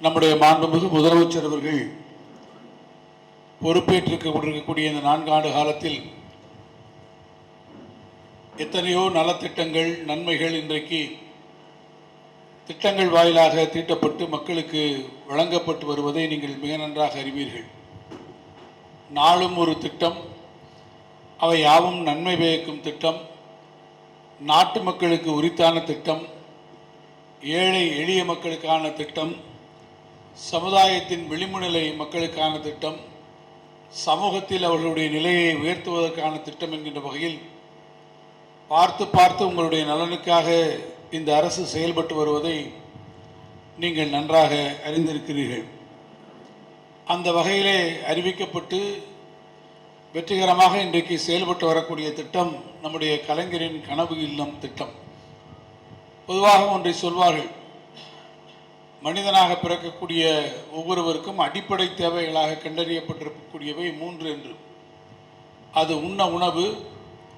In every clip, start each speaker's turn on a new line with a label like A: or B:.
A: நம்முடைய மாண்புமிகு முதலமைச்சர் அவர்கள் பொறுப்பேற்றுக் கொண்டிருக்கக்கூடிய இந்த நான்காண்டு காலத்தில் எத்தனையோ நலத்திட்டங்கள் நன்மைகள் இன்றைக்கு திட்டங்கள் வாயிலாக தீட்டப்பட்டு மக்களுக்கு வழங்கப்பட்டு வருவதை நீங்கள் மிக நன்றாக அறிவீர்கள். நாளும் ஒரு திட்டம் அவை யாவும் நன்மை பயக்கும் திட்டம் நாட்டு மக்களுக்கு உரித்தான திட்டம் ஏழை எளிய மக்களுக்கான திட்டம் சமுதாயத்தின் விளிம்புநிலை மக்களுக்கான திட்டம் சமூகத்தில் அவர்களுடைய நிலையை உயர்த்துவதற்கான திட்டம் என்கின்ற வகையில் பார்த்து பார்த்து உங்களுடைய நலனுக்காக இந்த அரசு செயல்பட்டு வருவதை நீங்கள் நன்றாக அறிந்திருக்கிறீர்கள். அந்த வகையிலே அறிவிக்கப்பட்டு வெற்றிகரமாக இன்றைக்கு செயல்பட்டு வரக்கூடிய திட்டம் நம்முடைய கலைஞரின் கனவு இல்லம் திட்டம். பொதுவாக ஒன்றை சொல்வார்கள் மனிதனாக பிறக்கக்கூடிய ஒவ்வொருவருக்கும் அடிப்படை தேவைகளாக கண்டறியப்பட்டிருக்கக்கூடியவை மூன்று என்று. அது உண்ண உணவு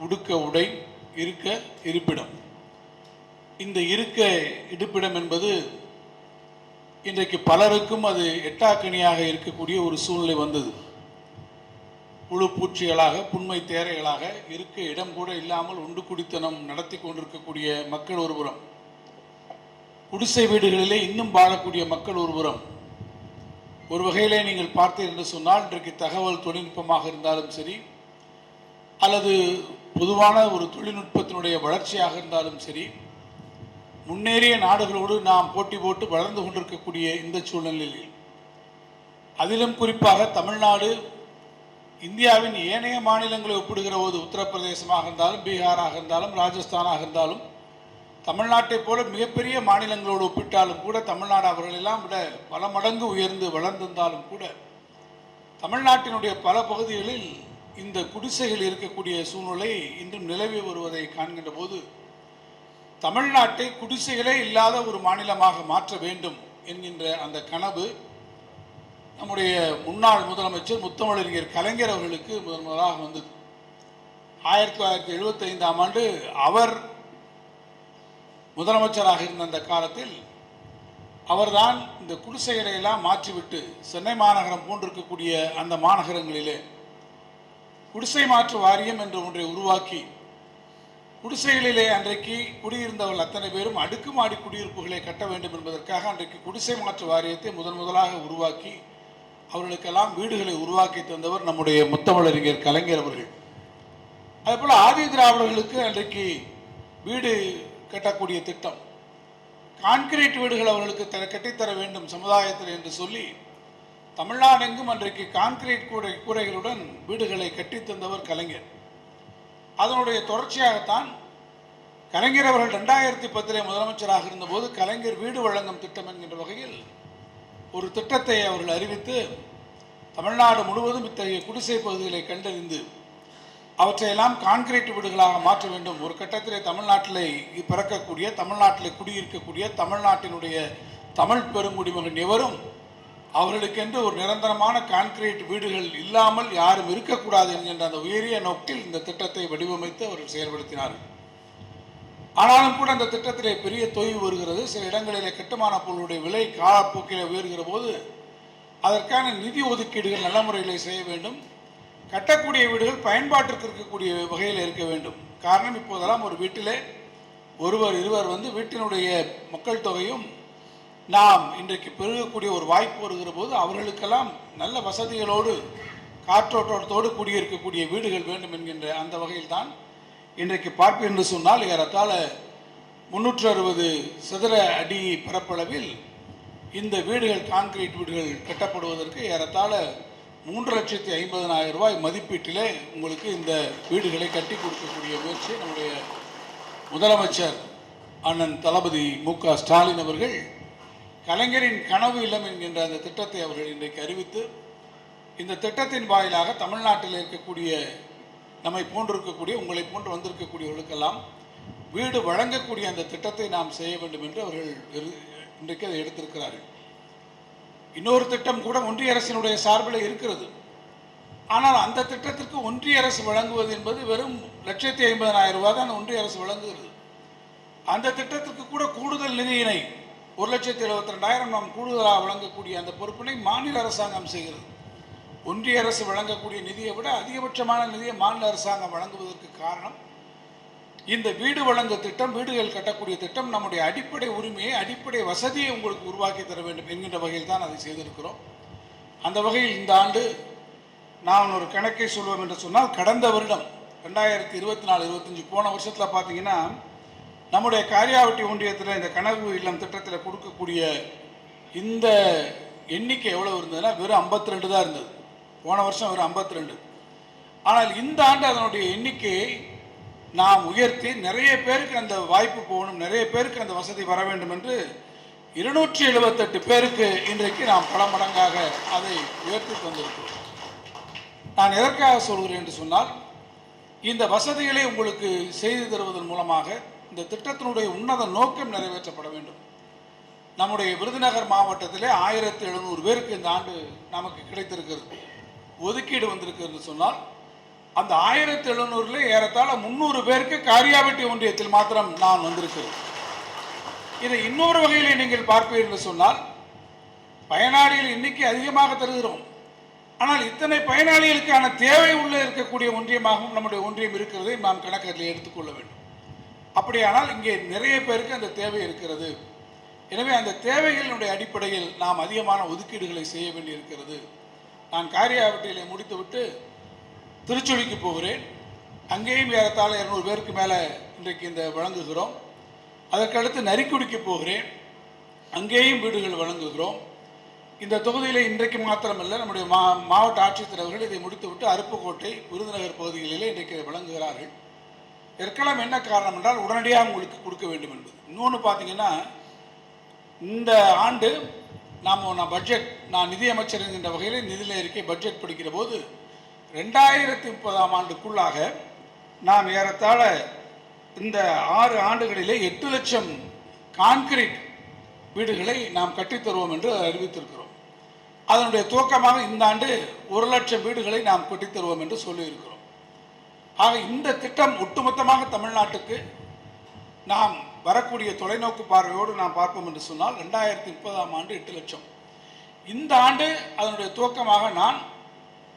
A: உடுக்க உடை இருக்க இருப்பிடம். இந்த இருக்க இருப்பிடம் என்பது இன்றைக்கு பலருக்கும் அது எட்டாக்கணியாக இருக்கக்கூடிய ஒரு சூழ்நிலை வந்தது. புழு பூச்சிகளாக புண்மை தேரைகளாக இருக்க இடம் கூட இல்லாமல் உண்டு குடித்தனம் நடத்தி கொண்டிருக்கக்கூடிய மக்கள் ஒருபுறம். குடிசை வீடுகளிலே இன்னும் வாழக்கூடிய மக்கள் ஒருபுறம். ஒரு வகையிலே நீங்கள் பார்த்தீர்கள் என்று சொன்னால் இன்றைக்கு தகவல் தொழில்நுட்பமாக இருந்தாலும் சரி அல்லது பொதுவான ஒரு தொழில்நுட்பத்தினுடைய வளர்ச்சியாக இருந்தாலும் சரி முன்னேறிய நாடுகளோடு நாம் போட்டி போட்டு வளர்ந்து கொண்டிருக்கக்கூடிய இந்த சூழ்நிலையில் அதிலும் குறிப்பாக தமிழ்நாடு இந்தியாவின் ஏனைய மாநிலங்களை ஒப்பிடுகிற போது உத்தரப்பிரதேசமாக இருந்தாலும் பீகாராக இருந்தாலும் ராஜஸ்தானாக இருந்தாலும் தமிழ்நாட்டை போல மிகப்பெரிய மாநிலங்களோடு ஒப்பிட்டாலும் கூட தமிழ்நாடு அவர்களெல்லாம் விட பல மடங்கு உயர்ந்து வளர்ந்திருந்தாலும் கூட தமிழ்நாட்டினுடைய பல பகுதிகளில் இந்த குடிசைகள் இருக்கக்கூடிய சூழ்நிலை இன்றும் நிலவி வருவதை காண்கின்ற போது தமிழ்நாட்டை குடிசைகளே இல்லாத ஒரு மாநிலமாக மாற்ற வேண்டும் என்கின்ற அந்த கனவு நம்முடைய முன்னாள் முதலமைச்சர் முத்தமிழறிஞர் கலைஞர் அவர்களுக்கு முதன் முதலாக வந்தது. ஆயிரத்தி தொள்ளாயிரத்தி எழுபத்தைந்தாம் ஆண்டு அவர் முதலமைச்சராக இருந்த அந்த காலத்தில் அவர்தான் இந்த குடிசைகளையெல்லாம் மாற்றிவிட்டு சென்னை மாநகரம் போன்றிருக்கக்கூடிய அந்த மாநகரங்களிலே குடிசை மாற்று வாரியம் என்ற ஒன்றை உருவாக்கி குடிசைகளிலே அன்றைக்கு குடியிருந்தவர்கள் அத்தனை பேரும் அடுக்குமாடி குடியிருப்புகளை கட்ட வேண்டும் என்பதற்காக அன்றைக்கு குடிசை மாற்று வாரியத்தை முதன் முதலாக உருவாக்கி அவர்களுக்கெல்லாம் வீடுகளை உருவாக்கி தந்தவர் நம்முடைய முத்தமிழறிஞர் கலைஞர் அவர்கள். அதேபோல் ஆதி திராவிடர்களுக்கு அன்றைக்கு வீடு கட்டக்கூடிய திட்டம். கான்கிரீட் வீடுகள் அவர்களுக்கு கட்டித்தர வேண்டும் சமுதாயத்தில் என்று சொல்லி தமிழ்நாடு எங்கும் அன்றைக்கு கான்கிரீட் கூடை கூரைகளுடன் வீடுகளை கட்டித்தந்தவர் கலைஞர். அதனுடைய தொடர்ச்சியாகத்தான் கலைஞர் அவர்கள் ரெண்டாயிரத்தி பத்திலே முதலமைச்சராக இருந்தபோது கலைஞர் வீடு வழங்கும் திட்டம் என்கின்ற வகையில் ஒரு திட்டத்தை அவர்கள் அறிவித்து தமிழ்நாடு முழுவதும் இத்தகைய குடிசை பகுதிகளை கண்டறிந்து அவற்றையெல்லாம் கான்கிரீட் வீடுகளாக மாற்ற வேண்டும். ஒரு கட்டத்திலே தமிழ்நாட்டிலே பிறக்கக்கூடிய தமிழ்நாட்டிலே குடியிருக்கக்கூடிய தமிழ்நாட்டினுடைய தமிழ் பெருங்குடிமகன் எவரும் அவர்களுக்கென்று ஒரு நிரந்தரமான கான்கிரீட் வீடுகள் இல்லாமல் யாரும் இருக்கக்கூடாது என்கின்ற அந்த உயரிய நோக்கில் இந்த திட்டத்தை வடிவமைத்து அவர்கள் செயல்படுத்தினார்கள். ஆனாலும் கூட அந்த திட்டத்திலே பெரிய தொய்வு வருகிறது. சில இடங்களிலே கட்டுமான பொருளுடைய விலை காலப்போக்கிலே உயர்கிற போது அதற்கான நிதி ஒதுக்கீடுகள் நல்ல முறையில் செய்ய வேண்டும். கட்டக்கூடிய வீடுகள் பயன்பாட்டிற்கு இருக்கக்கூடிய வகையில் இருக்க வேண்டும். காரணம் இப்போதெல்லாம் ஒரு வீட்டிலே ஒருவர் இருவர் வந்து வீட்டினுடைய மக்கள் தொகையும் நாம் இன்றைக்கு பெருகக்கூடிய ஒரு வாய்ப்பு வருகிற போது அவர்களுக்கெல்லாம் நல்ல வசதிகளோடு காற்றோட்டத்தோடு கூடியிருக்கக்கூடிய வீடுகள் வேண்டும் என்கின்ற அந்த வகையில் தான் இன்றைக்கு பார்ப்பு என்று சொன்னால் ஏறத்தாழ முன்னூற்று அறுபது சதுர அடி பரப்பளவில் இந்த வீடுகள் கான்கிரீட் வீடுகள் கட்டப்படுவதற்கு ஏறத்தாழ மூன்று லட்சத்தி ஐம்பதனாயிரம் ரூபாய் மதிப்பீட்டிலே உங்களுக்கு இந்த வீடுகளை கட்டி கொடுக்கக்கூடிய முயற்சி நம்முடைய முதலமைச்சர் அண்ணன் தளபதி மு க ஸ்டாலின் அவர்கள் கலைஞரின் கனவு இல்லம் என்கின்ற அந்த திட்டத்தை அவர்கள் இன்றைக்கு அறிவித்து இந்த திட்டத்தின் வாயிலாக தமிழ்நாட்டில் இருக்கக்கூடிய நம்மை போன்றிருக்கக்கூடிய உங்களை போன்று வந்திருக்கக்கூடியவர்களுக்கெல்லாம் வீடு வழங்கக்கூடிய அந்த திட்டத்தை நாம் செய்ய வேண்டும் என்று அவர்கள் இன்றைக்கு அதை எடுத்திருக்கிறார்கள். இன்னொரு திட்டம் கூட ஒன்றிய அரசினுடைய சார்பில் இருக்கிறது. ஆனால் அந்த திட்டத்திற்கு ஒன்றிய அரசு வழங்குவது என்பது வெறும் லட்சத்தி ஐம்பதனாயிரம் ரூபாய் தான் ஒன்றிய அரசு வழங்குகிறது. அந்த திட்டத்திற்கு கூட கூடுதல் நிதியினை ஒரு லட்சத்தி எழுபத்தி ரெண்டாயிரம் நாம் கூடுதலாக வழங்கக்கூடிய அந்த பொறுப்பினை மாநில அரசாங்கம் செய்கிறது. ஒன்றிய அரசு வழங்கக்கூடிய நிதியை விட அதிகபட்சமான நிதியை மாநில அரசாங்கம் வழங்குவதற்கு காரணம் இந்த வீடு வழங்கு திட்டம் வீடுகள் கட்டக்கூடிய திட்டம் நம்முடைய அடிப்படை உரிமையை அடிப்படை வசதியை உங்களுக்கு உருவாக்கி தர வேண்டும் என்கின்ற வகையில் தான் அதை செய்திருக்கிறோம். அந்த வகையில் இந்த ஆண்டு நான் ஒரு கணக்கை சொல்வோம் என்று சொன்னால் கடந்த வருடம் ரெண்டாயிரத்தி இருபத்தி நாலு இருபத்தஞ்சி போன வருஷத்தில் பார்த்தீங்கன்னா நம்முடைய காரியாவட்டி ஒன்றியத்தில் இந்த கனவு இல்லம் திட்டத்தில் கொடுக்கக்கூடிய இந்த எண்ணிக்கை எவ்வளோ இருந்ததுன்னா வெறும் 52 ரெண்டு தான் இருந்தது. போன வருஷம் வெறும் 52 ரெண்டு ஆனால் இந்த ஆண்டு அதனுடைய எண்ணிக்கையை நாம் உயர்த்தி நிறைய பேருக்கு அந்த வாய்ப்பு போகணும் நிறைய பேருக்கு அந்த வசதி வர வேண்டும் என்று இருநூற்றி எழுபத்தெட்டு பேருக்கு இன்றைக்கு நாம் பல மடங்காக அதை உயர்த்தி தந்திருக்கிறோம் நான் எதற்காக சொல்கிறேன் என்று சொன்னால் இந்த வசதிகளை உங்களுக்கு செய்து தருவதன் மூலமாக இந்த திட்டத்தினுடைய உன்னத நோக்கம் நிறைவேற்றப்பட வேண்டும். நம்முடைய விருதுநகர் மாவட்டத்திலே ஆயிரத்தி எழுநூறு பேருக்கு இந்த ஆண்டு நமக்கு கிடைத்திருக்கிறது ஒதுக்கீடு வந்திருக்கிறது சொன்னால் அந்த ஆயிரத்தி எழுநூறுல ஏறத்தாழ முந்நூறு பேருக்கு காரியாபட்டி ஒன்றியத்தில் மாத்திரம் நான் வந்திருக்கிறேன். இதை இன்னொரு வகையில் நீங்கள் பார்ப்பீர்கள் என்று சொன்னால் பயனாளிகள் இன்னைக்கு அதிகமாக தருகிறோம். ஆனால் இத்தனை பயனாளிகளுக்கான தேவை உள்ள இருக்கக்கூடிய ஒன்றியமாகவும் நம்முடைய ஒன்றியம் இருக்கிறதை நாம் கணக்கில் எடுத்துக்கொள்ள வேண்டும். அப்படியானால் இங்கே நிறைய பேருக்கு அந்த தேவை இருக்கிறது. எனவே அந்த தேவைகளினுடைய அடிப்படையில் நாம் அதிகமான ஒதுக்கீடுகளை செய்ய வேண்டியிருக்கிறது. நான் காரியாவட்டியில் முடித்துவிட்டு திருச்சுழிக்கு போகிறேன். அங்கேயும் ஏறத்தாழ இரநூறு பேருக்கு மேலே இன்றைக்கு இந்த வழங்குகிறோம். அதற்கடுத்து நரிக்குடிக்கு போகிறேன். அங்கேயும் வீடுகள் வழங்குகிறோம். இந்த தொகுதியில் இன்றைக்கு மாத்திரமல்ல நம்முடைய மா மாவட்ட ஆட்சித்தலைவர்கள் இதை முடித்துவிட்டு அருப்புக்கோட்டை விருதுநகர் பகுதிகளிலே இன்றைக்கு இதை வழங்குகிறார்கள். இதற்கெல்லாம் என்ன காரணம் என்றால் உடனடியாக உங்களுக்கு கொடுக்க வேண்டும் என்பது. இன்னொன்று பார்த்தீங்கன்னா இந்த ஆண்டு நாம் நான் பட்ஜெட் நான் நிதியமைச்சர் என்கின்ற வகையில் நிதிநிலை அறிக்கை பட்ஜெட் படிக்கிற போது ரெண்டாயிரத்தி முப்பதாம் ஆண்டுக்குள்ளாக நாம் ஏறத்தாழ இந்த ஆறு ஆண்டுகளிலே எட்டு லட்சம் கான்கிரீட் வீடுகளை நாம் கட்டித்தருவோம் என்று அறிவித்திருக்கிறோம். அதனுடைய துவக்கமாக இந்த ஆண்டு ஒரு லட்சம் வீடுகளை நாம் கட்டித் தருவோம் என்று சொல்லியிருக்கிறோம். ஆக இந்த திட்டம் ஒட்டுமொத்தமாக தமிழ்நாட்டுக்கு நாம் வரக்கூடிய தொலைநோக்கு பார்வையோடு நாம் பார்ப்போம் என்று சொன்னால் ரெண்டாயிரத்தி முப்பதாம் ஆண்டு எட்டு லட்சம். இந்த ஆண்டு அதனுடைய துவக்கமாக நான்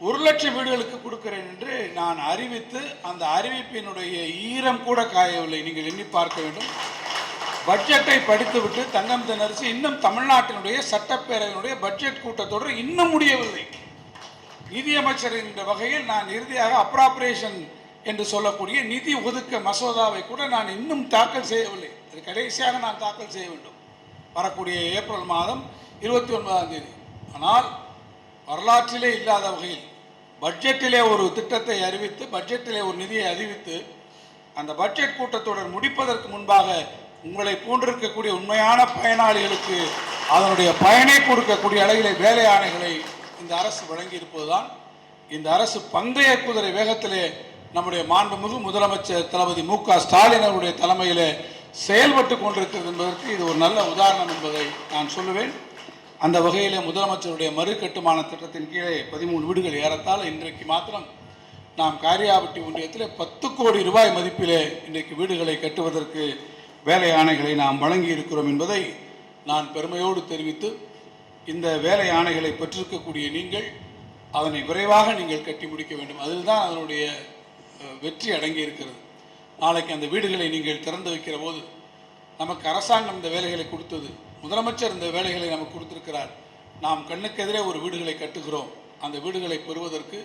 A: ஒரு லட்சம் வீடுகளுக்கு கொடுக்கிறேன் என்று நான் அறிவித்து அந்த அறிவிப்பினுடைய ஈரம் கூட காயவில்லை. நீங்கள் எண்ணி பார்க்க வேண்டும். பட்ஜெட்டை படித்துவிட்டு தங்கம் தினரசு இன்னும் தமிழ்நாட்டினுடைய சட்டப்பேரவையினுடைய பட்ஜெட் கூட்டத்தொடர் இன்னும் முடியவில்லை. நிதியமைச்சர் என்ற வகையில் நான் இறுதியாக அப்ராப்ரேஷன் என்று சொல்லக்கூடிய நிதி ஒதுக்க மசோதாவை கூட நான் இன்னும் தாக்கல் செய்யவில்லை. அது கடைசியாக நான் தாக்கல் செய்ய வேண்டும். வரக்கூடிய ஏப்ரல் மாதம் இருபத்தி ஒன்பதாம் தேதி. ஆனால் வரலாற்றிலே இல்லாத வகையில் பட்ஜெட்டிலே ஒரு திட்டத்தை அறிவித்து பட்ஜெட்டிலே ஒரு நிதியை அறிவித்து அந்த பட்ஜெட் கூட்டத்தொடர் முடிப்பதற்கு முன்பாக உங்களை போன்றிருக்கக்கூடிய உண்மையான பயனாளிகளுக்கு அதனுடைய பயனை கொடுக்கக்கூடிய அளவிலே வேலை ஆணைகளை இந்த அரசு வழங்கி இருப்பதுதான் இந்த அரசு பந்தய குதிரை வேகத்திலே நம்முடைய மாண்புமிகு முதலமைச்சர் தளபதி மு க ஸ்டாலின் அவருடைய தலைமையிலே செயல்பட்டு கொண்டிருக்கிறது என்பதற்கு இது ஒரு நல்ல உதாரணம் என்பதை நான் சொல்லுவேன். அந்த வகையிலே முதலமைச்சருடைய மறு கட்டுமான திட்டத்தின் கீழே பதிமூணு வீடுகள் ஏறத்தால் இன்றைக்கு மாத்திரம் நாம் காரியாபட்டி ஒன்றியத்தில் பத்து கோடி ரூபாய் மதிப்பிலே இன்றைக்கு வீடுகளை கட்டுவதற்கு வேலை ஆணைகளை நாம் வழங்கி இருக்கிறோம் என்பதை நான் பெருமையோடு தெரிவித்து இந்த வேலை ஆணைகளை பெற்றிருக்கக்கூடிய நீங்கள் அதனை விரைவாக நீங்கள் கட்டி முடிக்க வேண்டும். அதுதான் அதனுடைய வெற்றி அடங்கி இருக்கிறது நாளைக்கு அந்த வீடுகளை நீங்கள் திறந்து வைக்கிற போது நமக்கு அரசாங்கம் இந்த வேலைகளை கொடுத்தது. முதலமைச்சர் இந்த வேலைகளை நமக்கு கொடுத்திருக்கிறார். நாம் கண்ணுக்கெதிரே ஒரு வீடுகளை கட்டுகிறோம். அந்த வீடுகளை பெறுவதற்கு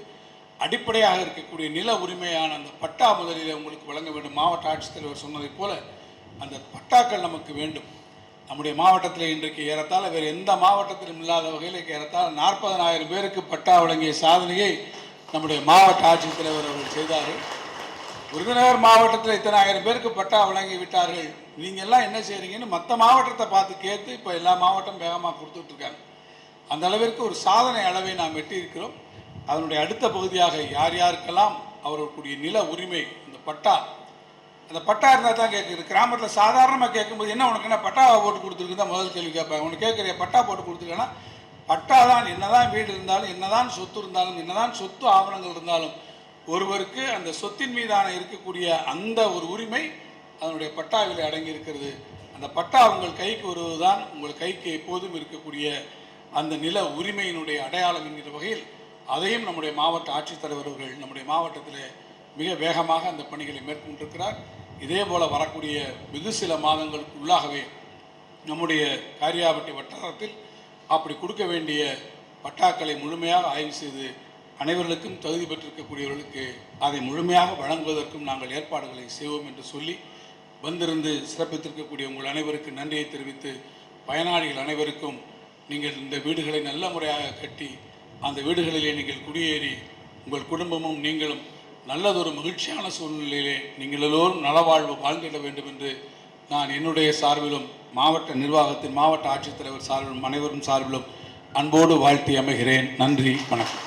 A: அடிப்படையாக இருக்கக்கூடிய நில உரிமையான அந்த பட்டா முதலிலே உங்களுக்கு வழங்க வேண்டும். மாவட்ட ஆட்சித்தலைவர் சொன்னதைப் போல அந்த பட்டாக்கள் நமக்கு வேண்டும். நம்முடைய மாவட்டத்தில் இன்றைக்கு ஏறத்தாழ வேறு எந்த மாவட்டத்திலும் இல்லாத வகையில் ஏறத்தாழ நாற்பதனாயிரம் பேருக்கு பட்டா வழங்கிய சாதனையை நம்முடைய மாவட்ட ஆட்சித்தலைவர் அவர்கள் செய்தார்கள். விருதுநகர் மாவட்டத்தில் இத்தனை ஆயிரம் பேருக்கு பட்டா வழங்கி விட்டார்கள். நீங்கள் எல்லாம் என்ன செய்கிறீங்கன்னு மற்ற மாவட்டத்தை பார்த்து கேட்டு இப்போ எல்லா மாவட்டம் வேகமாக கொடுத்துட்ருக்காங்க. அந்த அளவிற்கு ஒரு சாதனை அளவை நாம் எட்டியிருக்கிறோம். அதனுடைய அடுத்த பகுதியாக யார் யாருக்கெல்லாம் அவர்களுக்குரிய நில உரிமை இந்த பட்டா அந்த பட்டா இருந்தால் தான் கேட்குது கிராமத்தில் சாதாரணமாக கேட்கும்போது என்ன உனக்கு என்ன பட்டாவை போட்டு கொடுத்துருக்கு தான் முதல் கேள்வி கேட்பேன் உனக்கு கேட்குறிய பட்டா போட்டு கொடுத்துருக்கேன்னா பட்டா தான் என்னதான் வீடு இருந்தாலும் என்னதான் சொத்து இருந்தாலும் என்னதான் சொத்து ஆவணங்கள் இருந்தாலும் ஒருவருக்கு அந்த சொத்தின் மீதான இருக்கக்கூடிய அந்த ஒரு உரிமை அதனுடைய பட்டாவில் அடங்கி இருக்கிறது அந்த பட்டா உங்கள் கைக்கு வருவதுதான் உங்கள் கைக்கு எப்போதும் இருக்கக்கூடிய அந்த நில உரிமையினுடைய அடையாளம் என்கிற வகையில் அதையும் நம்முடைய மாவட்ட ஆட்சித்தலைவர் அவர்கள் நம்முடைய மாவட்டத்தில் மிக வேகமாக அந்த பணிகளை மேற்கொண்டிருக்கிறார். இதே போல் வரக்கூடிய வெகு சில மாதங்களுக்கு உள்ளாகவே நம்முடைய காரியாபட்டி வட்டாரத்தில் அப்படி கொடுக்க வேண்டிய பட்டாக்களை முழுமையாக ஆய்வு செய்து அனைவர்களுக்கும் தகுதி பெற்றிருக்கக்கூடியவர்களுக்கு அதை முழுமையாக வழங்குவதற்கும் நாங்கள் ஏற்பாடுகளை செய்வோம் என்று சொல்லி வந்திருந்து சிறப்பித்திருக்கக்கூடிய உங்கள் அனைவருக்கு நன்றியை தெரிவித்து பயனாளிகள் அனைவருக்கும் நீங்கள் இந்த வீடுகளை நல்ல முறையாக கட்டி அந்த வீடுகளிலே நீங்கள் குடியேறி உங்கள் குடும்பமும் நீங்களும் நல்லதொரு மகிழ்ச்சியான சூழ்நிலையிலே நீங்கள் எல்லோரும் நலவாழ்வு வாழ்ந்திட வேண்டும் என்று நான் என்னுடைய சார்பிலும் மாவட்ட நிர்வாகத்தின் மாவட்ட ஆட்சித்தலைவர் சார்பிலும் அனைவரும் சார்பிலும் அன்போடு வாழ்த்தி அமைகிறேன். நன்றி வணக்கம்.